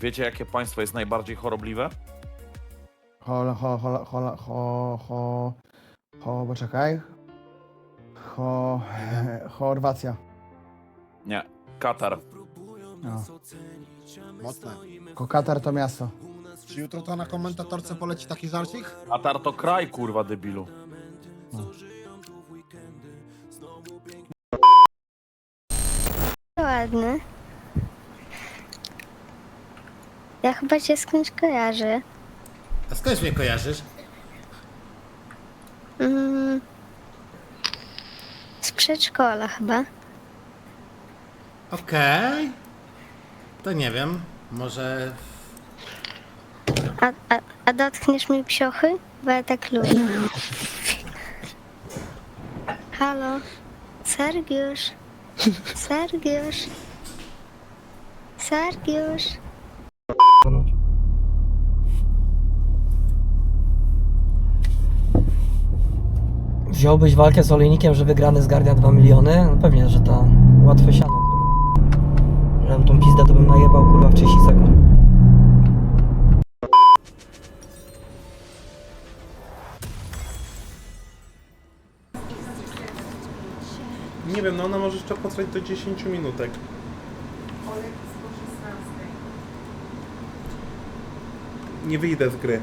Wiecie, jakie państwo jest najbardziej chorobliwe? Ho, ho, ho, ho, ho, ho, ho, poczekaj. Ho, Chorwacja. Nie. Katar. No. Mocne. Ko- Katar to miasto. Czy jutro to na komentatorce poleci taki żarcik? Katar to kraj, kurwa, debilu. Chyba cię skądś kojarzę. A skąd mnie kojarzysz? Mm. Z przedszkola chyba. Okej. To nie wiem. Może... A, a, a dotkniesz mi psiochy? Bo ja tak lubię. Halo? Sergiusz? Sergiusz? Sergiusz? Wziąłbyś walkę z olejnikiem, że wygrany zgarnia 2 miliony? No pewnie, że to łatwe siano, kurwa. Żebym tą pizdę to bym najebał, kurwa, w 30 sekund. Nie wiem, no ona może jeszcze potrwać do 10 minutek. Nie wyjdę z gry.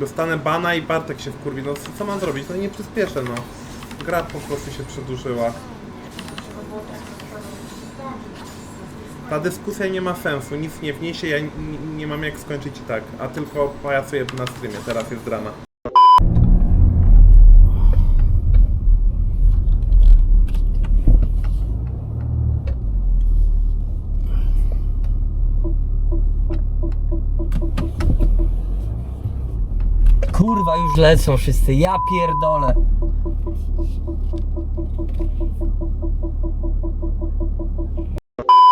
Dostanę bana i Bartek się wkurwi. No co mam zrobić? No nie przyspieszę, no. Gra po prostu się przedłużyła. Ta dyskusja nie ma sensu, nic nie wniesie, ja nie mam jak skończyć i tak. A tylko pajacuję na streamie, teraz jest drama. Kurwa, już lecą wszyscy, ja pierdolę.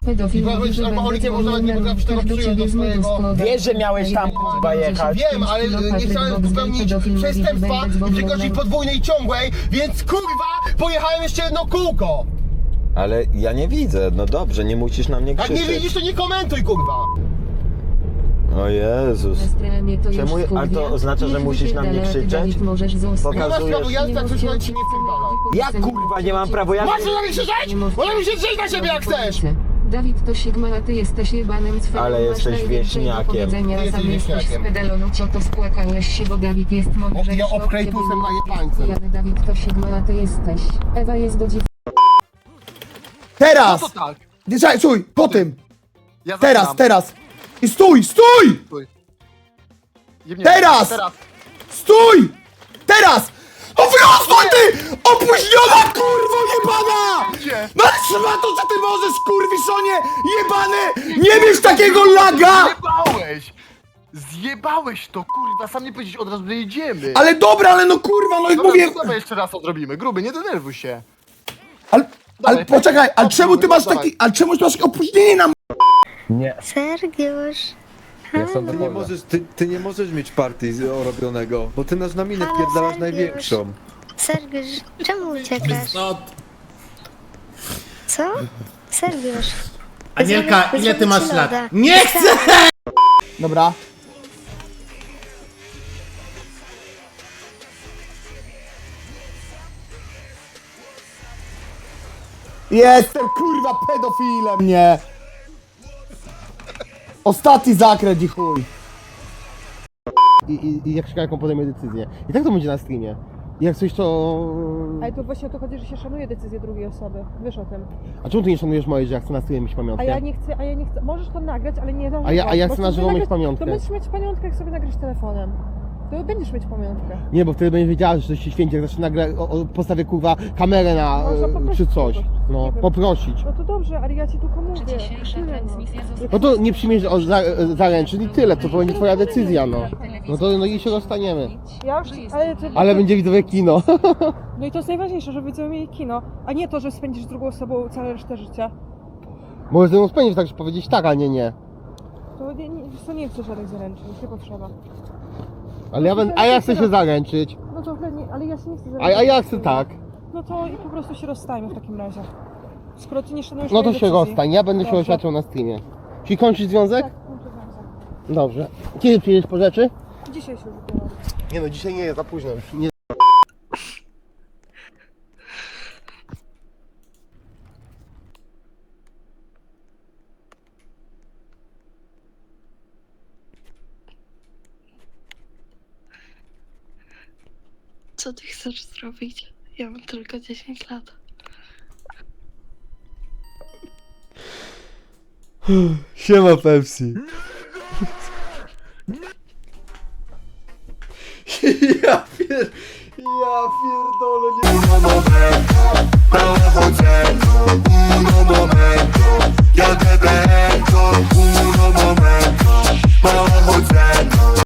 Pedofil Chyba mówi, być że alkoholikiem będę można nie dzwonił potrafić tego do przyjąć swojego-. Wiesz, że miałeś tam, kurwa, jechać. Wiem, ale nie chciałem popełnić przestępstwa i przekroczyć podwójnej ciągłej, więc kurwa pojechałem jeszcze jedno kółko! Ale ja nie widzę, no dobrze, nie musisz na mnie Jak krzyczeć. nie widzisz, to nie komentuj kurwa! O Jezus. Czemu- ale to oznacza, że musisz na mnie krzyczeć? Możesz zostać. Nie masz Pokazujesz- jazdy, przyszła ci nie wpierdala. Jak kurwa nie mam prawa jazdy? Masz na mnie krzyczeć? Możemy się drzeć na siebie jak chcesz! Dawid to Sigma, a ty jesteś jebanym cfelem. Ale Masz jesteś najwięcej do wieśniakiem. powiedzenia, Ty a sam jesteś jesteś z wieśniakiem. pedalonu, co to spłakałeś się, bo Dawid jest mądrzejszy. ja od ciebie. na jebańcem. Ale Dawid to Sigma, a ty jesteś. Ewa jest do Teraz! No to tak. Nie, czekaj, czuj, po tym! Ja Teraz, zaczynam. teraz! I stój, stój! Jebnie. Teraz! Teraz! Stój! Teraz! O wyrosłuj ty! Opóźniona kurwo jebana! Gdzie? No trzeba to, co ty możesz, kurwiszonie jebany! Nie mieć takiego laga! Zjebałeś! Zjebałeś to, kurwa, sam nie powiedzieć od razu, że jedziemy. Ale dobra, ale no kurwa, no i Dobra, mówię... to dawaj jeszcze raz odrobimy. Gruby, nie denerwuj się. Ale, ale Dawaj, poczekaj, ale czemu ty masz dawaj. taki... Ale czemu ty masz takie opóźnienie na... Sergiusz? Halo? Ty nie, możesz, ty, ty nie możesz mieć partii z- robionego, bo ty nas na minę Ale wpierdalasz Sergiusz. największą. Sergiusz, czemu uciekasz? Co? Sergiusz? Anielka, Zrobię- ile ty masz ci lat? loda. Nie chcę! Dobra. Jestem kurwa pedofilem, nie! Ostatni zakręt i chuj. I, i, I jak jaką podejmę decyzję. I tak to będzie na streamie. I jak coś to... Ale to właśnie o to chodzi, że się szanuje decyzję drugiej osoby. Wiesz o tym. A czemu ty nie szanujesz mojej, że ja chcę na streamie mieć A pamiątkę? ja nie chcę, a ja nie chcę. Możesz to nagrać, ale nie A ja- a ja chcę na żywo mieć pamiątkę. To będziesz mieć pamiątkę, jak sobie nagrasz telefonem. To będziesz mieć pamiątkę. Nie, bo wtedy będziesz wiedziała, że się święci, jak o, o, postawię kurwa kamerę na... Można e, poprosić czy coś. kogoś, No, wiem. poprosić. No to dobrze, ale ja ci tylko mówię. Dzisiejsza Tyle, no. transmisja No to nie przyjmiesz o, za, zaręczyn i tyle, to będzie twoja decyzja, no. No to no i się rozstaniemy. Ja już, ale, to, Ale będzie widzowie kino. No i to jest najważniejsze, żeby widzowie mieli kino, a nie to, że spędzisz z drugą osobą całe resztę życia. Może ze mną spędzisz tak, że powiedzieć tak, a nie nie. To nie, nie, to nie chcę żadnych zaręczyn, nie potrzeba. Ale ja będę, a ja chcę się zaręczyć. No to chętnie, ale ja się nie chcę A, zaręczyć. a ja chcę tak. No to i po prostu się rozstajmy w takim razie. Skoro ty nie szanujesz No to mojej się decyzji. rozstań, ja będę się Dobrze. oświadczał na streamie. Czyli kończysz związek? Tak, kończę związek. Dobrze. Kiedy przyjedziesz po rzeczy? Dzisiaj się ubieram. Nie no, dzisiaj nie za późno już. Nie... Co ty chcesz zrobić? Ja mam tylko 10 lat. Siema Pepsi. Ja pier... Ja pierdolę.